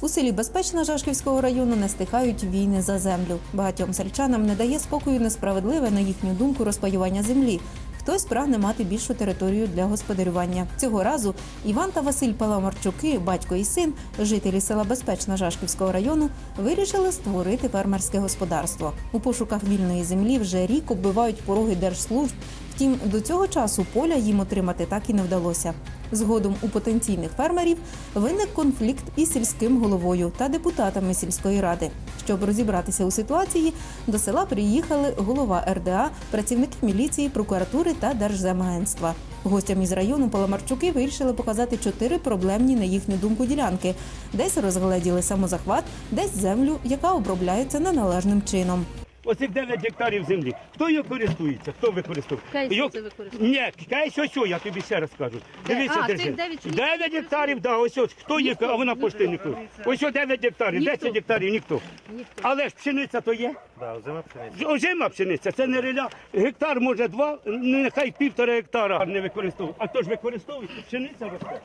У селі Безпечна Жашківського району не стихають війни за землю. Багатьом сельчанам не дає спокою несправедливе, на їхню думку, розпаювання землі. Хтось прагне мати більшу територію для господарювання. Цього разу Іван та Василь Паламарчуки, батько і син, жителі села Безпечна Жашківського району, вирішили створити фермерське господарство. У пошуках вільної землі вже рік оббивають пороги держслужб. Втім, до цього часу поля їм отримати так і не вдалося. Згодом у потенційних фермерів виник конфлікт із сільським головою та депутатами сільської ради. Щоб розібратися у ситуації, до села приїхали голова РДА, працівники міліції, прокуратури та Держземагентства. Гостям із району Паламарчуки вирішили показати чотири проблемні на їхню думку ділянки. Десь розгледіли самозахват, десь землю, яка обробляється неналежним чином. Оцих 9 гектарів землі. Хто його користується? Хто використовує? Кейс Його- це використовує. Ні, кейс ось, ось, я тобі ще раз кажу. Де? Дивіться, А, держи. цих дев'ять чи ні? 9 гектарів, да, ось ось. Хто є, а вона пошти ніхто. Ось ось 9 гектарів, Ніхто. 10 гектарів, ніхто. Ніхто. Але ж пшениця то є. Да, зима пшениця. Озима пшениця, це не реля. Гектар може два, нехай півтора гектара не використовують. А хто ж використовує? Пшениця росте.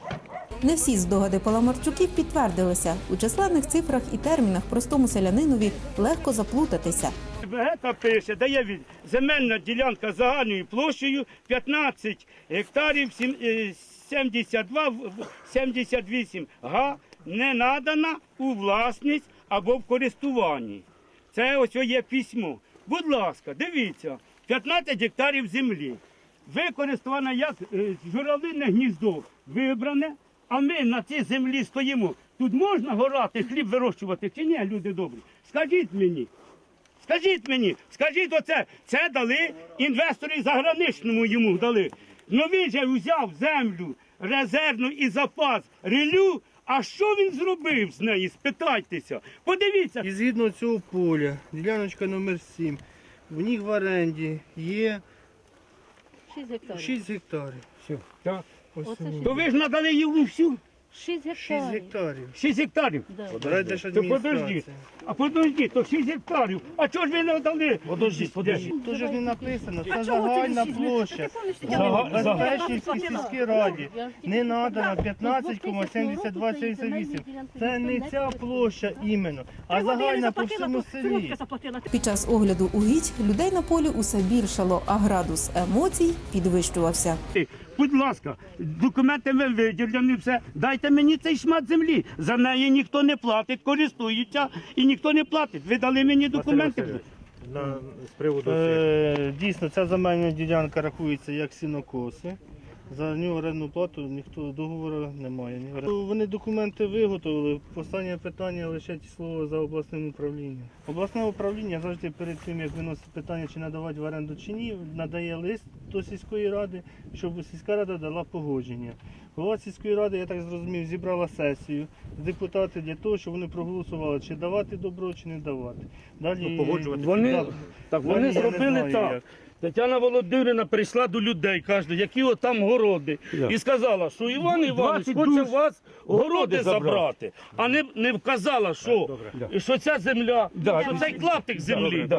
Не всі здогади Паламарчуків підтвердилися. У численних цифрах і термінах простому селянинові легко заплутатися. Гета пише, дає від земельна ділянка загальною площею 15 гектарів е, 72 в- в- 78 га не надана у власність або в користуванні. Це ось є письмо. Будь ласка, дивіться, 15 гектарів землі. Використована як е, журавлине гніздо вибране, а ми на цій землі стоїмо. Тут можна горати, хліб вирощувати чи ні, люди добрі? Скажіть мені. Скажіть мені, скажіть оце, це дали інвесторі заграничному йому дали. Ну він же взяв землю резервну і запас релю. А що він зробив з неї? Спитайтеся. Подивіться. І згідно цього поля, діляночка номер 7, в них в оренді є 6 гектарів. 6 гектарів. Все, так. Ось Оце воно. То ви ж надали йому всю 6 6 гектарів. гектарів. 6 гектарів. Да. То подождіть. А подождіть, то 6 гектарів. А чого ж ви не дали? Подождіть, подождіть. Тут же ж не написано, це загальна площа. Безпечній сільській раді не надано 15,7278. Це не ця площа іменно, а загальна по всьому селі. Під час огляду угідь людей на полі усе більшало, а градус емоцій підвищувався. Будь ласка, документи ви виділені, все. Дайте мені цей шмат землі. За неї ніхто не платить, користується і ніхто не платить. Ви дали мені документи. На, з приводу е, дійсно ця земельна ділянка рахується як сінокоси. За нього орендну плату ніхто договору немає. Вони документи виготовили. Останнє питання лише ті слова за обласним управлінням. Обласне управління завжди перед тим, як виносить питання, чи надавати в оренду чи ні, надає лист до сільської ради, щоб сільська рада дала погодження. Голова сільської ради, я так зрозумів, зібрала сесію депутати для того, щоб вони проголосували, чи давати добро, чи не давати. Далі Вони, так вони я не зробили так. Тетяна Володимирівна прийшла до людей, каже, які от там городи, і сказала, що Іван Іванович хоче у вас городи забрати, а не, не вказала, що, що ця земля, що цей клаптик землі.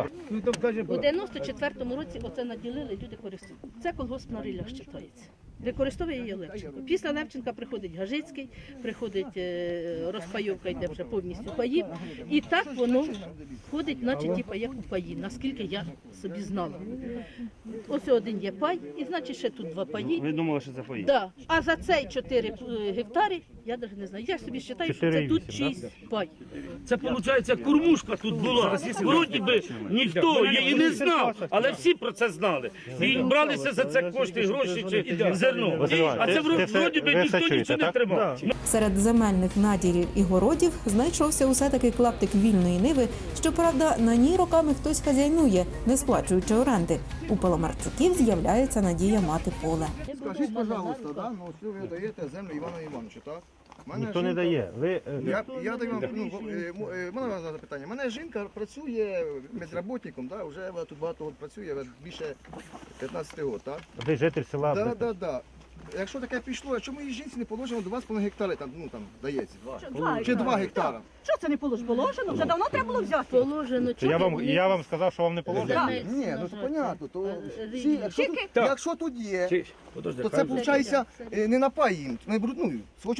У 94-му році оце наділили, люди користуються. Це колгоспна рилях вважається. Використовує її Левченко. Після Левченка приходить Гажицький, приходить е, розпайовка, йде вже повністю паїв. І так воно входить, наче типа як у паї, наскільки я собі знала. Ось один є пай, і значить ще тут два паї. Ви думали, що це паї? Да. А за цей 4 е, гектари, я навіть не знаю. Я собі вважаю, що це тут 6 пай. Це виходить, кормушка тут була. Вроді би ніхто її не знав, але всі про це знали. І бралися за це кошти, гроші чи зерно. А це вро- вроді би ніхто нічого не тримав. Серед земельних наділів і городів знайшовся усе таки клаптик вільної ниви. Щоправда, на ній роками хтось хазяйнує, не сплачуючи оренди. У Паламарчуків з'являється надія мати поле. Скажіть, пожалуйста, да? ну, ось ви даєте землю Івану Івановичу, так? Мене Ніхто не жінка- дає. Ви, е, Я, я даю вам, ну, е, м- е, мене запитання. Мене жінка працює медработником, да? вже вона тут багато років працює, більше 15 років, так? ви житель села. Да, да, да. Якщо таке пішло, чому їй жінці не положено 2,5 гектари, там, ну там дається, два. Два Чи 2 гектари. гектара? Що це не полож- положено? Вже давно треба було взяти. Положено То я вам, чого я вам сказав, що вам не положено. Так. Ні, ну то нажати. понятно, то Е, всі, рівні. якщо, тут, Так. якщо тут є, Чи- Подожди, то це хай- виходить е, не на пай їм, не беруть, ну,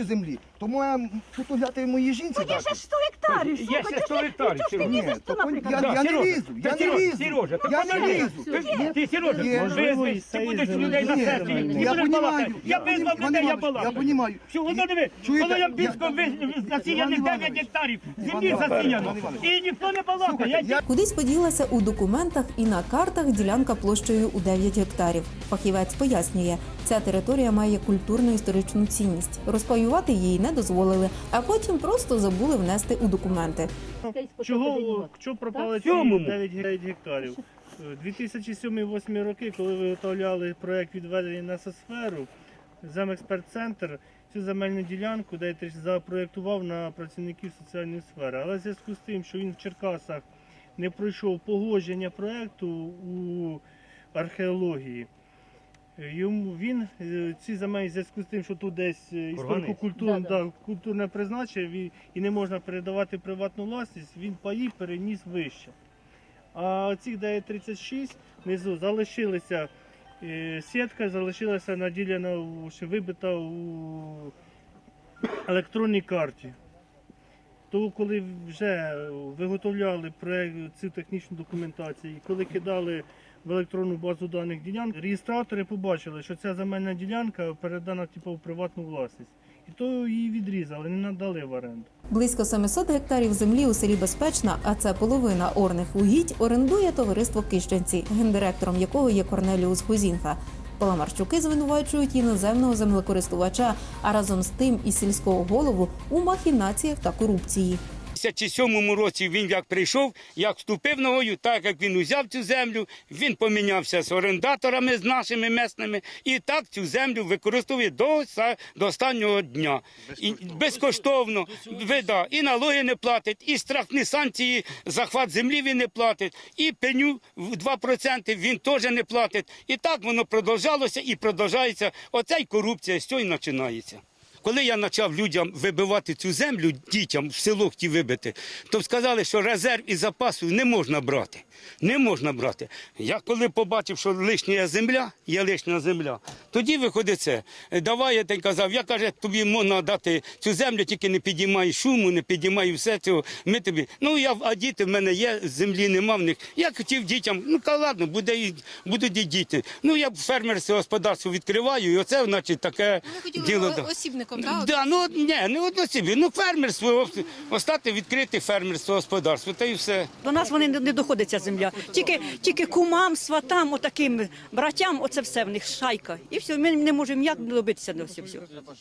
землі. Тому я тут взяти моїй жінці Є дати. ще 100 гектарів. Є ще ти 100 гектарів, Чого ж ти Сережа. Ні, лізеш то наприклад? я, не Сережа, лізу, я та не Сережа, лізу. Сережа, Я не подожди. лізу. Ти, ти Сережа, Є. визвись, ти будеш людей на Ні, сесії. я балакати. Я я визвав понімаю, людей, я я балакаю. понімаю. Чого І- ну диви, чуєте, коли я- Ямпільського засіяних Іван 9 гектарів, землі засіяно. І ніхто не балакає. Я я Кудись поділася у документах і на картах ділянка площею у 9 гектарів. Фахівець пояснює, ця територія має культурно-історичну цінність. Розпаювати її не дозволили, а потім просто забули внести у документи. Чого, чого пропали ці Сьомому. 9 ге- гектарів? 2007-2008 роки, коли виготовляли проект відведення на сосферу, Земексперт-центр цю земельну ділянку Дейтрич запроєктував на працівників соціальної сфери. Але в зв'язку з тим, що він в Черкасах не пройшов погодження проекту у археології, Йому він е, ці земель в зв'язку з тим, що тут десь е, історико-культурне Да-да. культурне призначення і, не можна передавати приватну власність, він паї переніс вище. А цих 936 внизу залишилися е, сітка, залишилася наділена, ще вибита у електронній карті. То коли вже виготовляли проект, цю технічну документацію, коли кидали в електронну базу даних ділянок, реєстратори побачили, що ця земельна ділянка передана типу, в приватну власність. І то її відрізали, не надали в оренду. Близько 700 гектарів землі у селі Безпечна, а це половина орних угідь, орендує товариство Кищенці, гендиректором якого є Корнеліус Хузінка. Паламарчуки звинувачують іноземного землекористувача, а разом з тим і сільського голову у махінаціях та корупції. У 57 році він як прийшов, як вступив ногою, так як він узяв цю землю, він помінявся з орендаторами, з нашими місними, і так цю землю використовує до, до останнього дня. І, безкоштовно. Ви, да, і налоги не платить, і штрафні санкції, захват землі він не платить, і пеню в 2% він теж не платить. І так воно продовжалося і продовжається. Оця й корупція з цього і починається. Коли я почав людям вибивати цю землю, дітям в село хотів вибити, то сказали, що резерв і запасу не можна брати. Не можна брати. Я коли побачив, що лишня земля, є лишня земля, тоді виходить це. Давай я так казав, я каже, тобі можна дати цю землю, тільки не підіймай шуму, не підіймай все цього. Ми тобі. Ну я а діти в мене є, землі нема в них. Я хотів дітям, ну ка ладно, буде і будуть і діти. Ну я фермерське господарство відкриваю, і оце, значить, таке діло. да. Осібником, так? Да, ну ні, не односібі. Ну фермерство, остати відкрити фермерство, господарство, та і все. До нас вони не доходить ця земля. Тільки, тільки кумам, сватам, отаким братям, оце все в них шайка. І все, ми не можемо ніяк добитися до всього.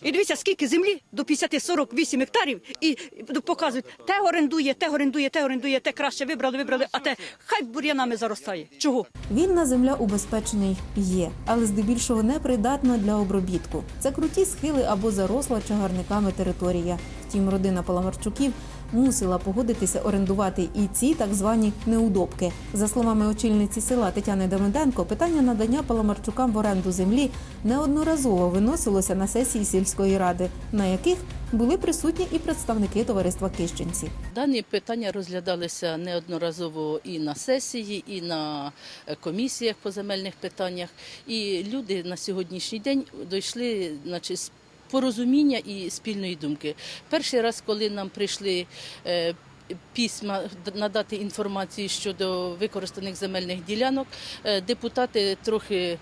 І дивіться, скільки землі до 50-48 гектарів, і показують, те орендує, те орендує, те орендує, те краще вибрали, вибрали, а те хай бур'янами заростає. Чого? Вільна земля убезпечений є, але здебільшого не придатна для обробітку. Це круті схили або заросла чагарниками територія. Втім, родина Паламарчуків мусила погодитися орендувати і ці так звані неудобки. За словами очільниці села Тетяни Давиденко, питання надання Паламарчукам в оренду землі неодноразово виносилося на сесії сільської ради, на яких були присутні і представники товариства Кищенці. Дані питання розглядалися неодноразово і на сесії, і на е, комісіях по земельних питаннях. І люди на сьогоднішній день дійшли значить, порозуміння і спільної думки. Перший раз, коли нам прийшли. е, Письма надати інформацію щодо використаних земельних ділянок. е, Депутати трохи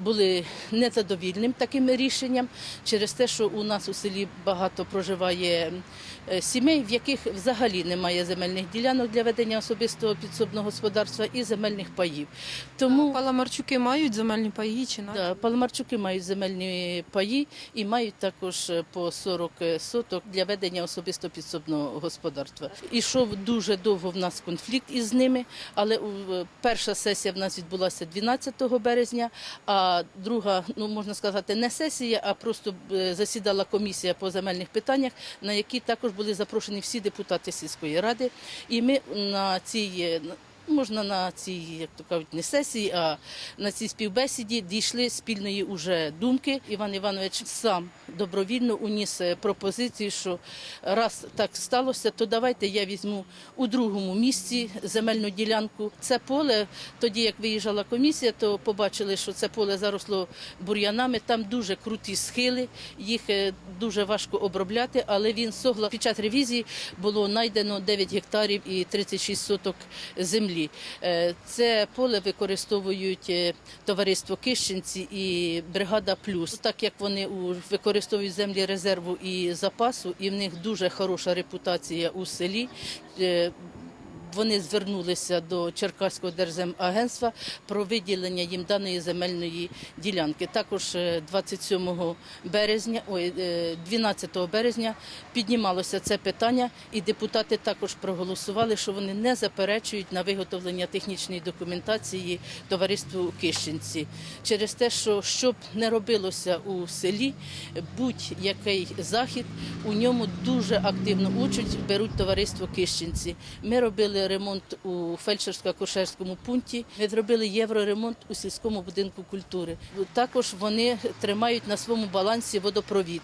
були незадовільним таким рішенням через те, що у нас у селі багато проживає е, сімей, в яких взагалі немає земельних ділянок для ведення особистого підсобного господарства і земельних паїв. Тому Паламарчуки мають земельні паї чи на Да, Паламарчуки мають земельні паї і мають також е, по 40 соток для ведення особисто підсобного господарства. Ішов дуже довго в нас конфлікт із ними, але е, перша сесія в нас відбулася 12 березня, а друга, ну можна сказати, не сесія, а просто е, засідала комісія по земельних питаннях, на які також були запрошені всі депутати сільської ради. І ми на цій е, можна на цій, як то кажуть, не сесії, а на цій співбесіді дійшли спільної уже думки. Іван Іванович сам добровільно уніс е, пропозицію, що раз так сталося, то давайте я візьму у другому місці земельну ділянку. Це поле, тоді як виїжджала комісія, то побачили, що це поле заросло бур'янами. Там дуже круті схили, їх е, дуже важко обробляти, але він согла під час ревізії було знайдено 9 гектарів і 36 соток землі. Е, Це поле використовують е, товариство Кищенці і бригада Плюс, так як вони використовують землі резерву і запасу, і в них дуже хороша репутація у селі. Е, Вони звернулися до Черкаського держземагентства про виділення їм даної земельної ділянки. Також е, 27 березня, ой, е, 12 березня піднімалося це питання, і депутати також проголосували, що вони не заперечують на виготовлення технічної документації товариству Кищенці. Через те, що щоб не робилося у селі, будь-який захід у ньому дуже активно участь беруть товариство Кищенці. Ми робили ремонт у фельдшерсько-акушерському пункті. Ми зробили євроремонт у сільському будинку культури. Також вони тримають на своєму балансі водопровід.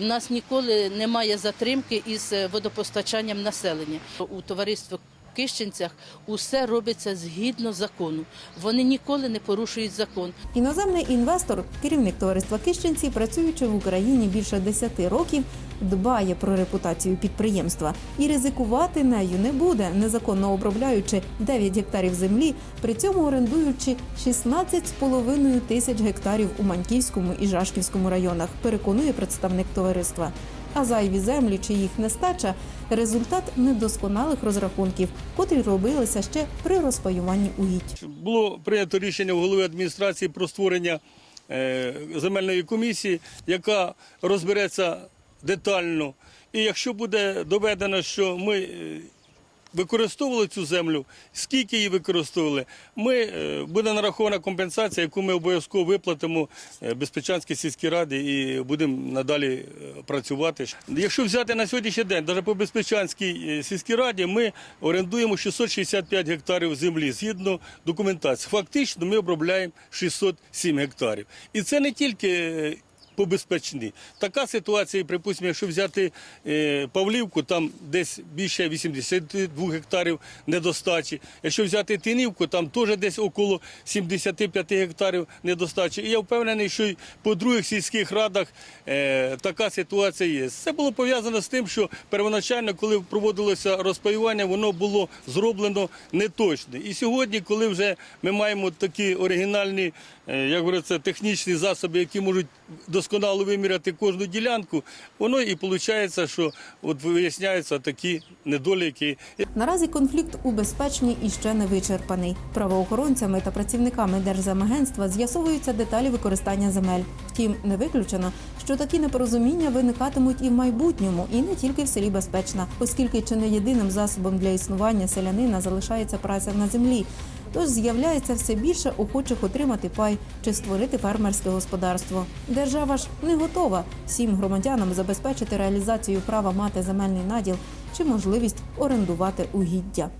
У нас ніколи немає затримки із водопостачанням населення. У товариство Кищенцях усе робиться згідно закону. Вони ніколи не порушують закон. Іноземний інвестор, керівник товариства Кищенці, працюючи в Україні більше 10 років, дбає про репутацію підприємства і ризикувати нею не буде, незаконно обробляючи 9 гектарів землі, при цьому орендуючи 16,5 тисяч гектарів у Маньківському і Жашківському районах. Переконує представник товариства. А зайві землі чи їх нестача результат недосконалих розрахунків, котрі робилися ще при розпаюванні угідь. було прийнято рішення в голови адміністрації про створення е, земельної комісії, яка розбереться детально. І якщо буде доведено, що ми е, використовували цю землю, скільки її використовували, ми, е, буде нарахована компенсація, яку ми обов'язково виплатимо е, Безпечанській сільській раді і будемо надалі е, працювати. Якщо взяти на сьогоднішній день, навіть по Безпечанській сільській раді, ми орендуємо 665 гектарів землі згідно документації. Фактично ми обробляємо 607 гектарів. І це не тільки е. Така ситуація, припустимо, якщо взяти е, Павлівку, там десь більше 82 гектарів недостачі. Якщо взяти Тинівку, там теж десь около 75 гектарів недостачі. І я впевнений, що й по других сільських радах е, така ситуація є. Це було пов'язано з тим, що первоначально, коли проводилося розпаювання, воно було зроблено неточно. І сьогодні, коли вже ми маємо такі оригінальні, е, як говориться, технічні засоби, які можуть досконало виміряти кожну ділянку, воно і виходить, що от виясняються такі недоліки. Наразі конфлікт у безпечній і ще не вичерпаний. Правоохоронцями та працівниками Держземагентства з'ясовуються деталі використання земель. Втім, не виключено, що такі непорозуміння виникатимуть і в майбутньому, і не тільки в селі Безпечна, оскільки чи не єдиним засобом для існування селянина залишається праця на землі. Тож з'являється все більше охочих отримати пай чи створити фермерське господарство. Держава ж не готова всім громадянам забезпечити реалізацію права мати земельний наділ чи можливість орендувати угіддя.